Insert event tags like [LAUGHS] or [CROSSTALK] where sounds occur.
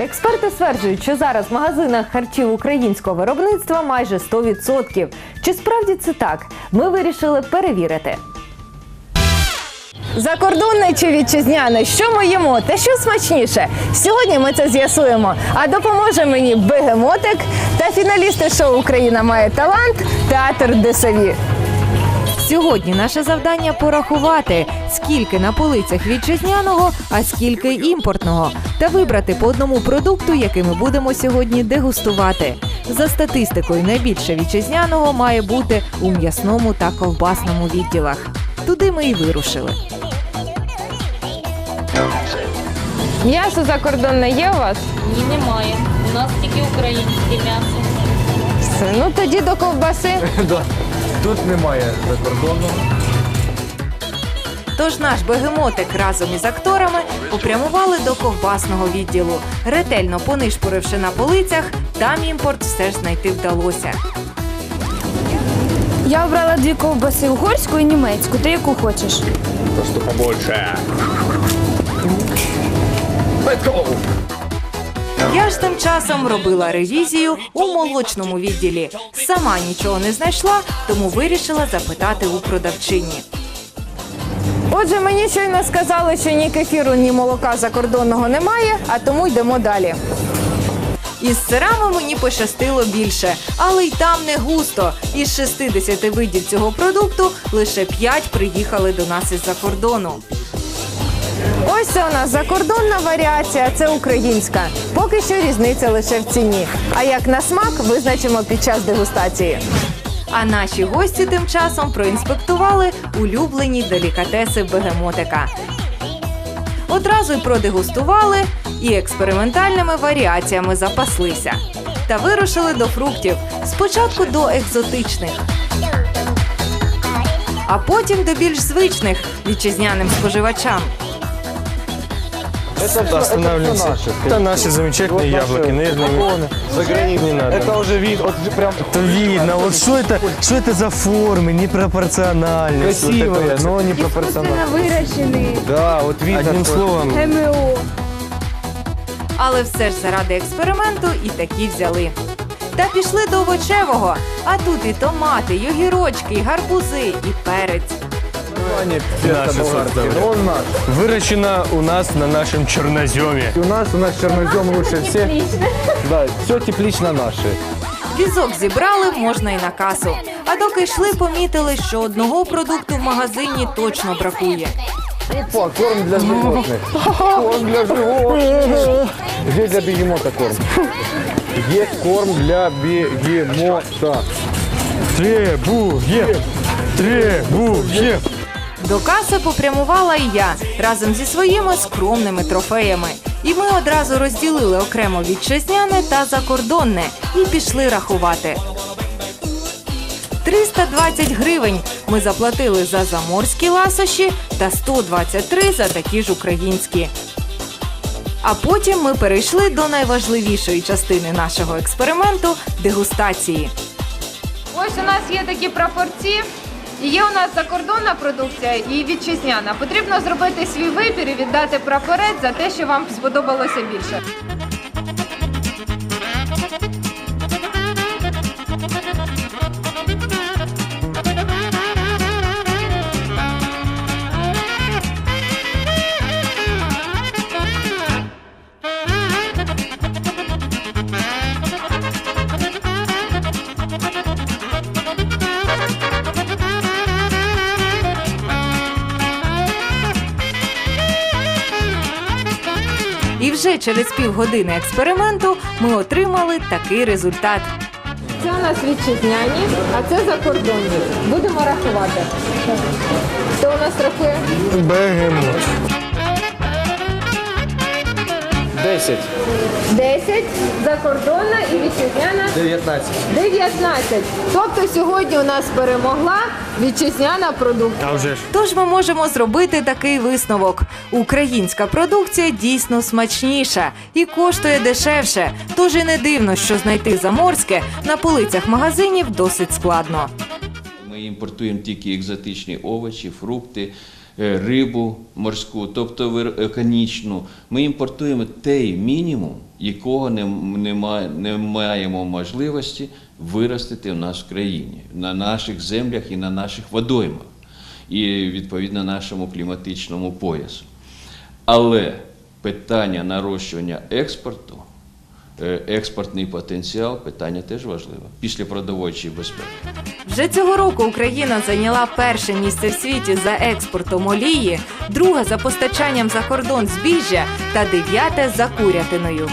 Експерти стверджують, що зараз в магазинах харчів українського виробництва майже 100%. Чи справді це так? Ми вирішили перевірити. Закордонне чи вітчизняне? Що ми їмо? Та що смачніше? Сьогодні ми це з'ясуємо. А допоможе мені бегемотик та фіналісти шоу Україна має талант театр Десаві. Сьогодні наше завдання порахувати, скільки на полицях вітчизняного, а скільки імпортного, та вибрати по одному продукту, який ми будемо сьогодні дегустувати. За статистикою, найбільше вітчизняного має бути у м'ясному та ковбасному відділах. Туди ми і вирушили. М'ясо закордонне є у вас? Ні, немає. У нас тільки українське м'ясо. Ну тоді до ковбаси. [LAUGHS] Да. Тут немає закордонного. Тож наш бегемотик разом із акторами попрямували до ковбасного відділу. Ретельно понишпоривши на полицях, там імпорт все ж знайти вдалося. Я обрала дві ковбаси угорську і німецьку. Ти яку хочеш? То, що побольше. Let's go! Ж тим часом робила ревізію у молочному відділі. Сама нічого не знайшла, тому вирішила запитати у продавчині. Отже, мені щойно сказали, що ні кефіру, ні молока закордонного немає, а тому йдемо далі. Із сирами мені пощастило більше, але й там не густо. Із 60 видів цього продукту лише 5 приїхали до нас із-за кордону. Ось це у нас закордонна варіація, це українська. Поки що різниця лише в ціні. А як на смак визначимо під час дегустації. А наші гості тим часом проінспектували улюблені делікатеси бегемотика. Одразу й продегустували і експериментальними варіаціями запаслися. Та вирушили до фруктів. Спочатку до екзотичних, а потім до більш звичних вітчизняним споживачам. останавливаемся. Это наши замечательные яблоки. Наверное, Заграницы. не надо. Это уже вид, вот прям это видно. Вот что это, что это за формы, непропорциональность. вот это красивые, вот. но не пропорционально. вирощений Да, вот видно. Одним что- словом, ГМО. Але все ж заради експерименту і такі взяли. Та пішли до овочевого. А тут і томати, і огірочки, і гарбузи, і перець. Название Наши перца болгарский. сорта. Но он наш. выращено у нас на нашем черноземе. У нас, у нас чернозем лучше всех. Да, все теплично наше. Візок зібрали, можна і на касу. А доки йшли, помітили, що одного продукту в магазині точно бракує. Опа, корм для животных. Корм для животных. Где для бегемота корм? Есть корм для бегемота. Требуем! Требуем! До каси попрямувала і я разом зі своїми скромними трофеями. І ми одразу розділили окремо вітчизняне та закордонне і пішли рахувати. 320 гривень ми заплатили за заморські ласощі та 123 за такі ж українські. А потім ми перейшли до найважливішої частини нашого експерименту дегустації. Ось у нас є такі прапорці. Є у нас закордонна продукція і вітчизняна. Потрібно зробити свій вибір і віддати прапорець за те, що вам сподобалося більше. Вже через півгодини експерименту ми отримали такий результат. Це у нас вітчизняні, а це закордонні. Будемо рахувати. Хто у нас рахує? Бегемот. 10. 10, закордонна і вітчизняна 19. 19. Тобто сьогодні у нас перемогла вітчизняна продукція. А уже ж. Тож ми можемо зробити такий висновок: українська продукція дійсно смачніша і коштує дешевше. Тож і не дивно, що знайти заморське на полицях магазинів досить складно. Ми імпортуємо тільки екзотичні овочі, фрукти, рибу морську, тобто вир- економічну. Ми імпортуємо той мінімум, якого не, не, ма- не маємо можливості виростити в нас в країні, на наших землях і на наших водоймах, і відповідно нашому кліматичному поясу. Але питання нарощування експорту, е, експортний потенціал питання теж важливе після продовольчої безпеки. Вже цього року Україна зайняла перше місце в світі за експортом олії, друге за постачанням за кордон збіжжя та дев'яте за курятиною.